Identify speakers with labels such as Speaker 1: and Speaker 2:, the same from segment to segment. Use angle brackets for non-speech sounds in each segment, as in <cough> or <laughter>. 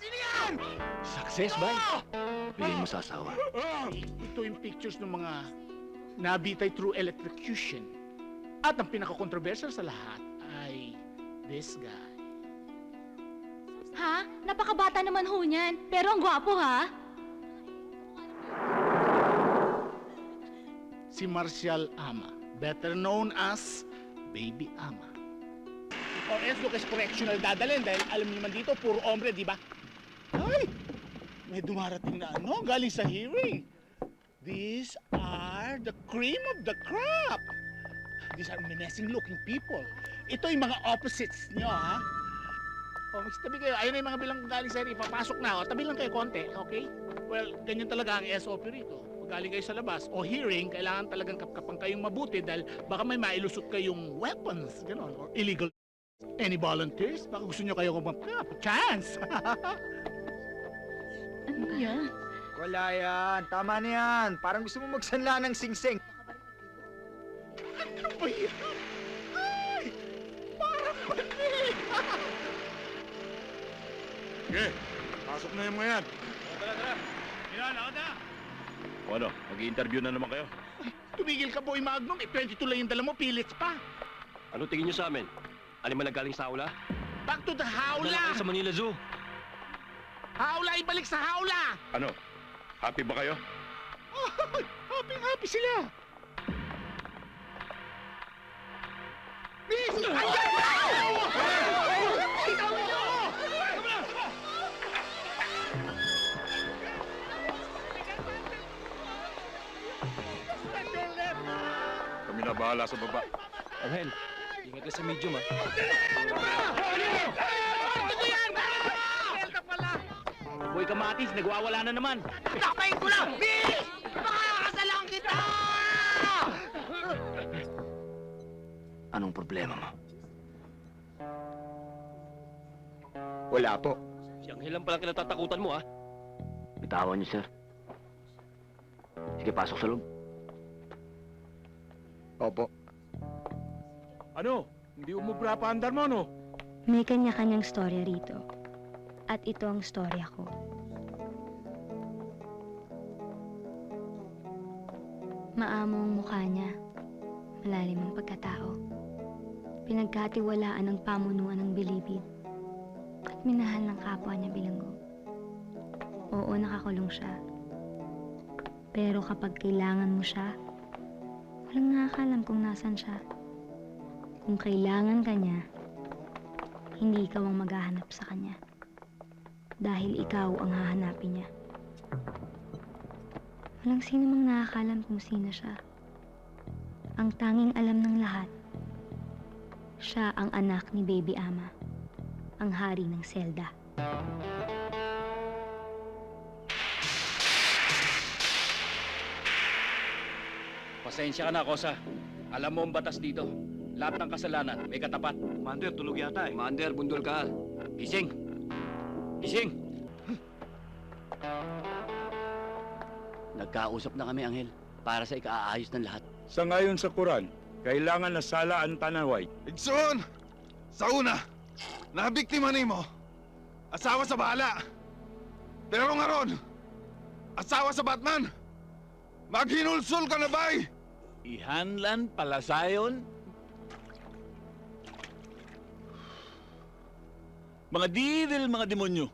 Speaker 1: Sino yan?
Speaker 2: Success, bay. Bigay mo sa asawa.
Speaker 1: Ah, ito yung pictures ng mga nabitay through electrocution. At ang pinaka-controversial sa lahat ay this guy.
Speaker 3: Ha? Napakabata naman ho niyan. Pero ang gwapo ha?
Speaker 1: Si Marcial Ama, better known as Baby Ama. O S. Lucas Correctional dadalhin dahil alam niyo man dito, puro ombre, di ba? Ay! May dumarating na ano, galing sa hearing. These are the cream of the crop. These are menacing looking people. Ito yung mga opposites nyo, ha? O, magtabi kayo. Ayun na yung mga bilang galing sa hearing. Papasok na. O, tabi lang kayo konti, okay? Well, ganyan talaga ang SOP rito. Galing kayo sa labas o hearing, kailangan talagang kapkapan kayong mabuti dahil baka may mailusot kayong weapons, gano'n, or illegal. Any volunteers? Baka gusto nyo kayo kumapkap. Chance! <laughs>
Speaker 3: Ano yan?
Speaker 4: Wala yan. Tama na yan. Parang gusto mo magsanla ng singsing.
Speaker 1: ano ba yan? Ay! Parang mali!
Speaker 5: Sige, pasok na yung mga yan.
Speaker 2: O ano, mag-i-interview na naman kayo.
Speaker 1: Tumigil ka, boy Magnum. Eh, 22 lang yung dala mo, pillets pa.
Speaker 6: Ano tingin nyo sa amin? Alin man nagaling sa aula?
Speaker 1: Back to the
Speaker 6: Dala
Speaker 1: hawla!
Speaker 6: kayo sa Manila Zoo.
Speaker 1: Hawla, ibalik sa hawla!
Speaker 5: Ano? Happy ba kayo?
Speaker 1: Oh, happy, happy sila. Miss! Ayan!
Speaker 5: Kami na bahala sa baba.
Speaker 6: Angel, ingat ka sa medium ah.
Speaker 1: Delta pala!
Speaker 2: Boy Kamatis, nagwawala na naman.
Speaker 1: Tapain ko lang! Miss! Makakasalang kita!
Speaker 2: Anong problema mo?
Speaker 4: Wala po.
Speaker 6: Si Angel lang palang kinatatakutan mo ah.
Speaker 2: Bitawan niyo, sir. Sige, pasok sa loob.
Speaker 4: Opo.
Speaker 5: Ano? Hindi umubra pa andar mo, no?
Speaker 3: May kanya-kanyang storya rito. At ito ang storya ko. Maamo ang mukha niya. Malalim ang pagkatao. Pinagkatiwalaan ng pamunuan ng bilibid. At minahal ng kapwa niya bilanggo. Oo, nakakulong siya. Pero kapag kailangan mo siya, nakakalam kung nasan siya. Kung kailangan ka niya, hindi ikaw ang maghahanap sa kanya. Dahil ikaw ang hahanapin niya. Walang sino mang nakakalam kung sino siya. Ang tanging alam ng lahat, siya ang anak ni Baby Ama, ang hari ng Zelda.
Speaker 2: Pasensya ka na, Kosa. Alam mo ang batas dito. Lahat ng kasalanan, may katapat.
Speaker 6: Commander, tulog yata eh. Commander, bundol ka.
Speaker 2: Gising! Gising! Nagkausap na kami, Angel, para sa ikaayos ng lahat.
Speaker 5: Sa ngayon sa Quran, kailangan na sala ang tanaway.
Speaker 7: Igsoon! Sa una, nabiktima ni mo, asawa sa bala. Pero nga ron, asawa sa Batman. Maghinulsol ka na ba'y?
Speaker 5: Ihanlan palasayon? Mga didil, mga demonyo.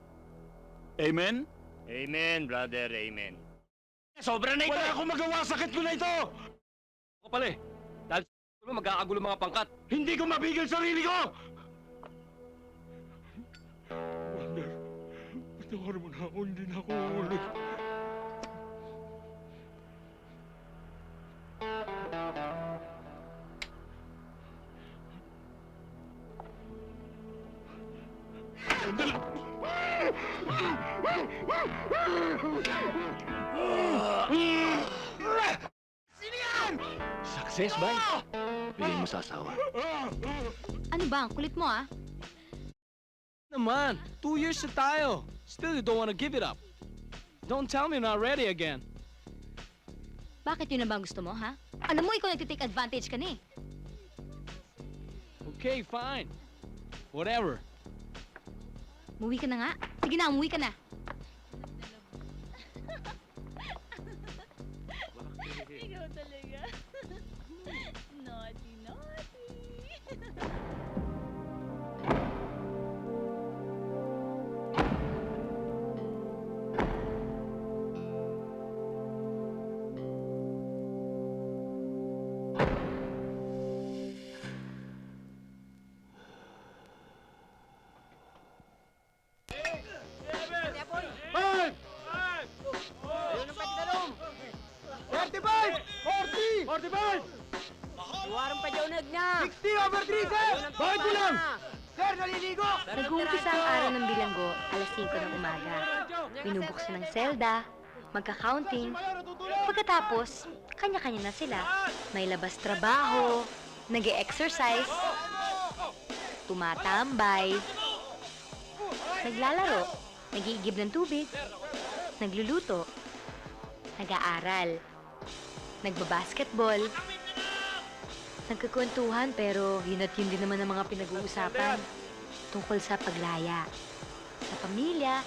Speaker 5: Amen?
Speaker 6: Amen, brother, amen.
Speaker 2: Sobra na ito!
Speaker 5: Wala akong magawa, sakit ko na ito!
Speaker 6: Ako pala eh. Dahil sa magkakagulo mga pangkat.
Speaker 5: Hindi ko mapigil sarili ko! Wonder, patawar mo na ako, hindi na ako uulit.
Speaker 1: Sino yan?
Speaker 2: Success, bay. Bigay mo sa asawa.
Speaker 3: Ano ba? Ang kulit mo ah.
Speaker 8: Naman, two years na tayo. Still you don't want to give it up. Don't tell me you're not ready again.
Speaker 3: Bakit yun na ba ang gusto mo, ha? Alam mo, ikaw nagtitake advantage ka na eh.
Speaker 9: Okay, fine. Whatever.
Speaker 3: Umuwi ka na nga. Sige na, umuwi ka na. Binubuksan ng selda, magka-counting. Pagkatapos, kanya-kanya na sila. May labas trabaho, nag exercise tumatambay, naglalaro, nagiigib ng tubig, nagluluto, nag-aaral, nagbabasketball, nagkakwentuhan pero yun at yun din naman ang mga pinag-uusapan tungkol sa paglaya, sa pamilya,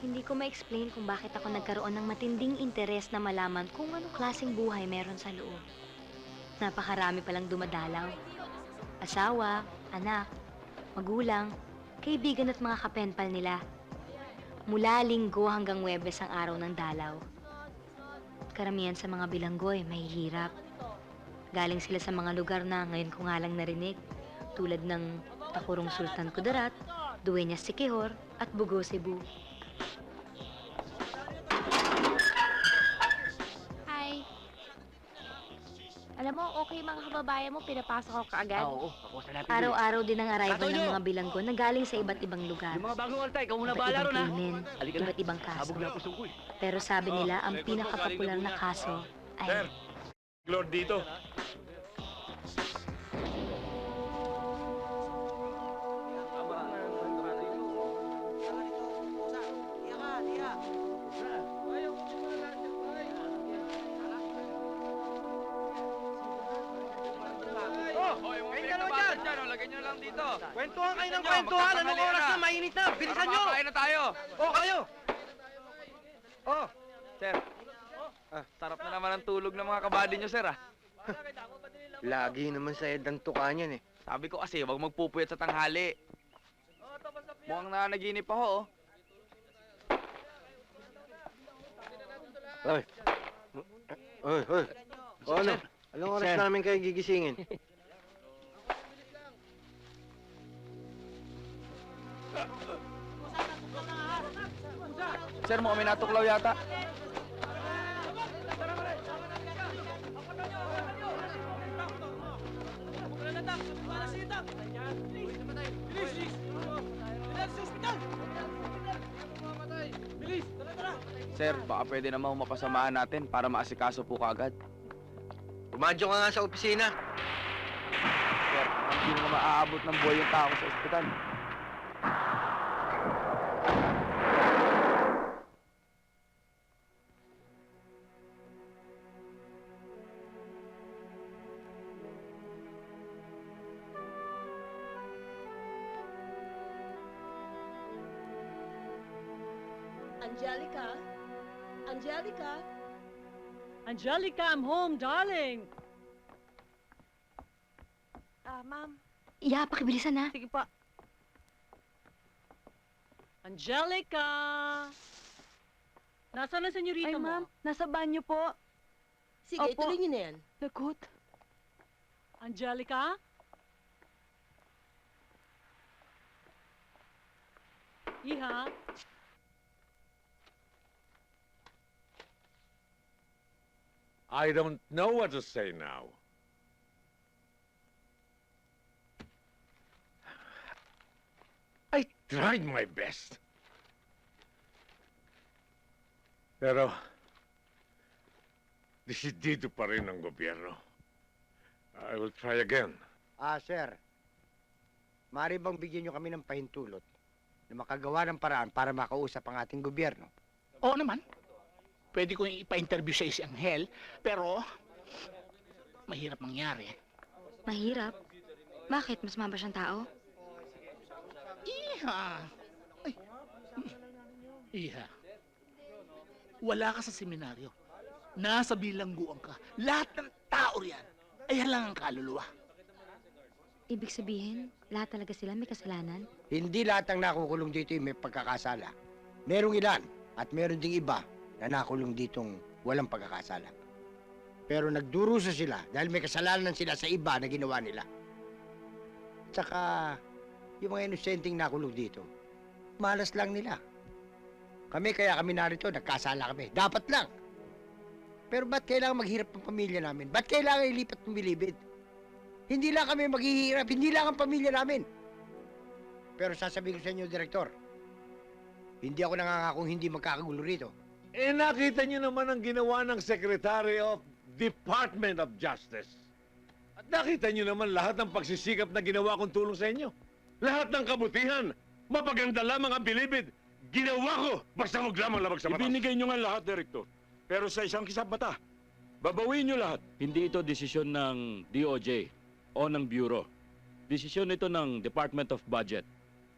Speaker 3: Hindi ko ma-explain kung bakit ako nagkaroon ng matinding interes na malaman kung anong klaseng buhay meron sa loob. Napakarami palang dumadalaw. Asawa, anak, magulang, kaibigan at mga kapenpal nila. Mula linggo hanggang webes ang araw ng dalaw. Karamihan sa mga bilanggoy may hirap. Galing sila sa mga lugar na ngayon ko nga lang narinig tulad ng Takurong Sultan Kudarat, Dueñas Siquijor, at Bugo Cebu.
Speaker 10: Mo, okay mga kababayan mo, pinapasok ako kaagad.
Speaker 9: oo. Ako sa natin.
Speaker 3: Araw-araw din ang arrival
Speaker 9: Katoy
Speaker 3: ng mga bilanggo na galing sa iba't ibang lugar.
Speaker 9: Yung mga bagong altay, ikaw muna
Speaker 3: Iba't
Speaker 9: bahala
Speaker 3: ibang
Speaker 9: ron, ha?
Speaker 3: krimen,
Speaker 9: Halika na.
Speaker 3: iba't ibang kaso.
Speaker 9: Sabog na puso ko, eh.
Speaker 3: Pero sabi nila, ang pinakapopular na kaso ay...
Speaker 11: Lord dito.
Speaker 12: Kwentuhan kayo ng kwentuhan. Anong oras na? Mainit na. Bilisan nyo.
Speaker 9: Kakain na tayo.
Speaker 12: Oh, kayo. Oh,
Speaker 9: Sir. Ah, sarap na naman ang tulog ng mga kabady nyo, sir, ah.
Speaker 12: lagi naman sa edang tuka niyan eh.
Speaker 9: Sabi ko kasi, wag magpupuyat sa tanghali. Mukhang nanaginip ako, oh.
Speaker 12: Oy. Oy, oy. O ano? Anong oras
Speaker 9: Sir.
Speaker 12: namin kayo gigisingin? <laughs>
Speaker 9: Sir, mo kami natuklaw yata. Sir, baka pwede naman mapasamahan natin para maasikaso po kaagad.
Speaker 12: Umadyo ka nga sa opisina.
Speaker 9: Sir, hindi na maaabot ng buhay yung tao sa ospital.
Speaker 13: Angelica? Angelica?
Speaker 10: Angelica, I'm home, darling. Ah, ma'am.
Speaker 3: Iya, pakibilisan na.
Speaker 10: Sige pa. Angelica! Nasaan na senyorita
Speaker 13: Ay,
Speaker 10: mo?
Speaker 13: ma'am.
Speaker 10: Nasa banyo po.
Speaker 13: Sige,
Speaker 10: Opo.
Speaker 13: ituloy niyo na yan.
Speaker 10: Lagot. Angelica? Iha?
Speaker 11: I don't know what to say now. I tried my best. Pero, desidido pa rin ang gobyerno. I will try again.
Speaker 12: Ah, sir. Maaari bang bigyan nyo kami ng pahintulot na makagawa ng paraan para makausap ang ating gobyerno?
Speaker 1: Oo naman. Pwede ko ipa-interview siya si Angel, pero mahirap mangyari.
Speaker 3: Mahirap. Bakit? Mas maba siyang tao?
Speaker 1: Iha! Ay. Iha. Wala ka sa seminaryo. Nasa bilangguan ka. Lahat ng tao riyan ay halangang kaluluwa.
Speaker 3: Ibig sabihin, lahat talaga sila may kasalanan?
Speaker 12: Hindi lahat ng nakukulong dito ay may pagkakasala. Merong ilan at meron ding iba na nakulong ditong walang pagkakasala. Pero nagdurusa sila dahil may kasalanan sila sa iba na ginawa nila. Tsaka, yung mga inosenteng nakulong dito, malas lang nila. Kami kaya kami narito, nagkasala kami. Dapat lang. Pero ba't kailangan maghirap ang pamilya namin? Ba't kailangan ilipat ng bilibid? Hindi lang kami maghihirap, hindi lang ang pamilya namin. Pero sasabihin ko sa inyo, Direktor, hindi ako nangangakong hindi magkakagulo rito.
Speaker 11: Eh, nakita niyo naman ang ginawa ng Secretary of Department of Justice. At nakita niyo naman lahat ng pagsisikap na ginawa kong tulong sa inyo. Lahat ng kabutihan, mapaganda lamang ang bilibid. Ginawa ko, basta huwag lamang labag sa batas.
Speaker 5: Ibinigay nyo nga lahat, Direktor. Pero sa isang kisap mata, babawin nyo lahat.
Speaker 2: Hindi ito desisyon ng DOJ o ng Bureau. Desisyon ito ng Department of Budget.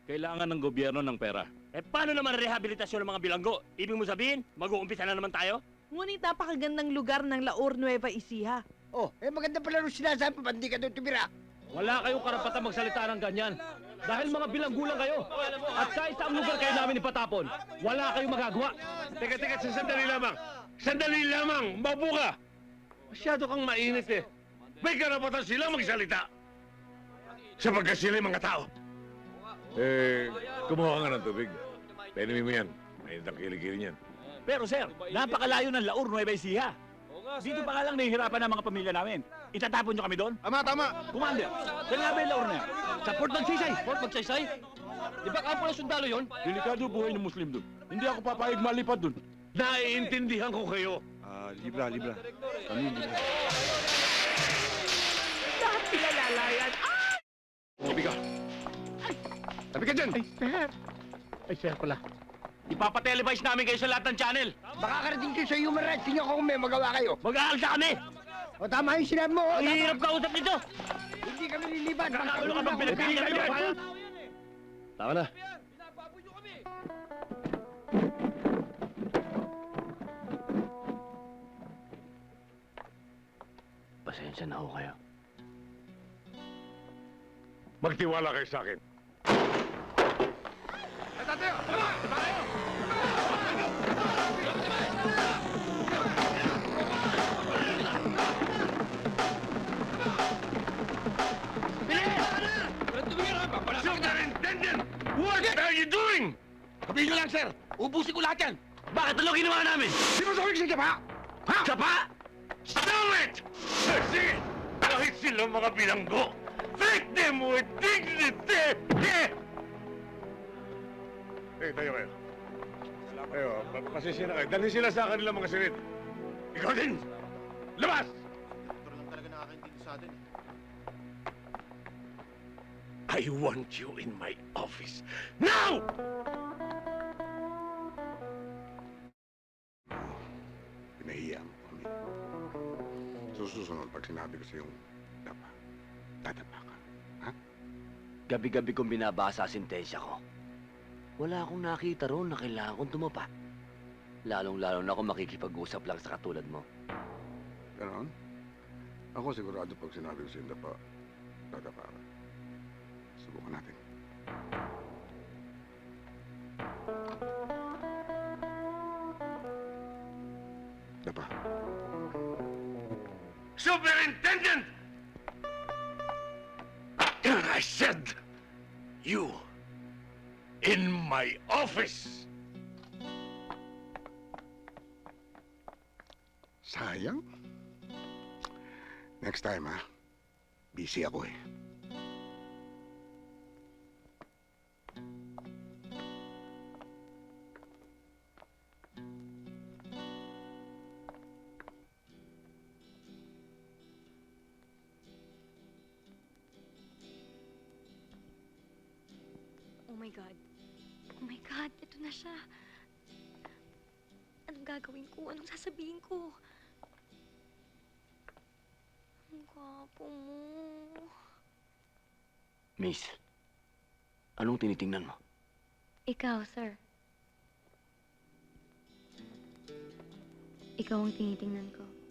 Speaker 2: Kailangan ng gobyerno ng pera.
Speaker 5: Eh, paano naman rehabilitasyon ng mga bilanggo? Ibig mo sabihin, mag-uumpisa na naman tayo?
Speaker 10: Ngunit napakagandang lugar ng Laur Nueva Ecija.
Speaker 12: Oh, eh maganda pala nung sinasabi, ba't di ka doon tumira?
Speaker 5: Wala kayong karapatan magsalita ng ganyan. Dahil mga bilanggulang kayo. At kahit saang lugar kayo namin ipatapon, wala kayong magagawa.
Speaker 11: Teka, teka, sa sandali lamang. Sandali lamang, mabu ka. Masyado kang mainit eh. May karapatan sila magsalita. Sapagkat sila yung mga tao. Eh, kumuha ka nga ng tubig. Penimin mo yan. Mainit ang kilikili niyan.
Speaker 5: Pero sir, napakalayo ng Laur Nueva Ecija. Dito pa nga lang nahihirapan ang mga pamilya namin. Itatapon nyo kami doon?
Speaker 14: Tama, tama!
Speaker 5: Commander, saan nga ba yung Laur na yan? Sa Port Magsaysay. Port Magsaysay? Di ba kampo ng sundalo yon? Delikado buhay ng Muslim doon. Hindi ako papayag malipad doon.
Speaker 11: Naiintindihan ko kayo.
Speaker 5: Ah, libra, libra. Kami, libra.
Speaker 1: Lahat sila lalayan.
Speaker 11: Tabi ka. Tabi ka dyan.
Speaker 1: Ay, sir. Ay, sir pala.
Speaker 5: Ipapatelevise namin kayo sa lahat ng channel.
Speaker 12: Makakarating kayo sa human rights, tingnan ko kung may magawa kayo.
Speaker 5: Mag-aalsa kami.
Speaker 12: O tama yung sinabi mo, o,
Speaker 5: Ang
Speaker 12: tama.
Speaker 5: hirap kausap nito.
Speaker 12: Hindi kami liliban.
Speaker 5: Nakakagulo ka bang pinagpilitan nyo?
Speaker 2: Tama na. Pasensya na ho kayo.
Speaker 11: Magtiwala kayo sa akin.
Speaker 5: Sabihin nyo lang, sir. Ubusin ko lahat yan. Bakit ano ginawa namin?
Speaker 11: Sabi sa pa? Ha?
Speaker 5: Sapa?
Speaker 11: Stop it! Kasi kahit sila mga bilanggo, treat them with dignity! Eh, tayo kayo. Ayo, pa- pasensya na kayo. Dalhin sila sa kanilang mga silid. Ikaw din! Labas! I want you in my office. Now!
Speaker 14: Susunod, pag sinabi ko sa yung dapa, dadapa ka.
Speaker 2: Gabi-gabi kong binabasa ang sentensya ko. Wala akong nakita roon na kailangan kong tumapa. Lalong-lalo na kung makikipag-usap lang sa katulad mo.
Speaker 14: Ganon? Ako sigurado pag sinabi ko sa yung dapa, dadapa ka. Subukan natin. Dapa.
Speaker 11: Superintendent! I said, you in my office.
Speaker 14: Sayang. Next time, ha? Busy ako eh.
Speaker 3: God. Oh my God, ito na siya. Anong gagawin ko? Anong sasabihin ko? Ang gwapo mo.
Speaker 2: Miss, anong tinitingnan mo?
Speaker 3: Ikaw, sir. Ikaw ang tinitingnan ko.